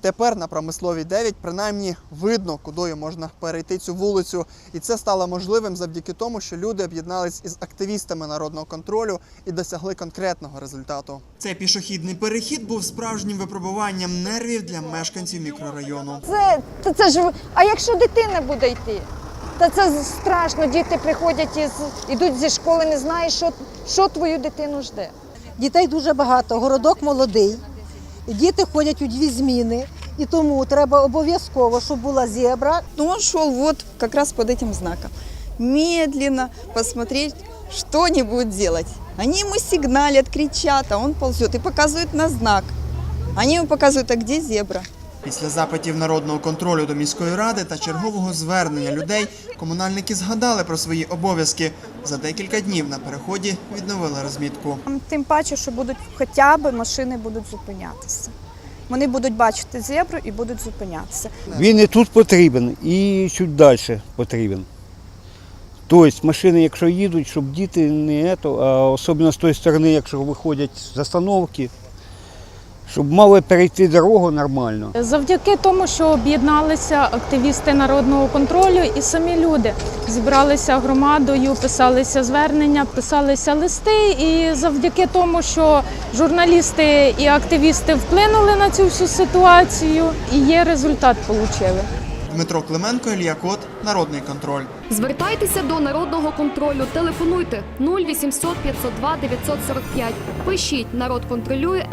Тепер на промисловій 9 принаймні видно, кудою можна перейти цю вулицю. І це стало можливим завдяки тому, що люди об'єднались із активістами народного контролю і досягли конкретного результату. Цей пішохідний перехід був справжнім випробуванням нервів для мешканців мікрорайону. Це, та це ж, а якщо дитина буде йти? Та це страшно, діти приходять із, ідуть зі школи, не знаєш, що, що твою дитину жде. Дітей дуже багато, городок молодий. Діти ходять у дві зміни, і тому треба обов'язково, щоб була зебра. Но он шел вот как раз под этим знаком. Медленно посмотреть, что они будут делать. Они ему сигналят, кричат, а он ползет и показывает на знак. Они ему показывают, а где зебра. Після запитів народного контролю до міської ради та чергового звернення людей комунальники згадали про свої обов'язки. За декілька днів на переході відновили розмітку. Тим паче, що будуть хоча б машини будуть зупинятися. Вони будуть бачити зебру і будуть зупинятися. Він і тут потрібен, і чуть далі потрібен. Тобто машини, якщо їдуть, щоб діти не то, а особливо з тої сторони, якщо виходять з остановки, щоб мали перейти дорогу нормально. Завдяки тому, що об'єдналися активісти народного контролю і самі люди зібралися громадою, писалися звернення, писалися листи. І завдяки тому, що журналісти і активісти вплинули на цю всю ситуацію, і є результат отримали. Дмитро Клименко, Ілля Кот, Народний контроль. Звертайтеся до народного контролю. Телефонуйте 0800 502 945. Пишіть народ контролює.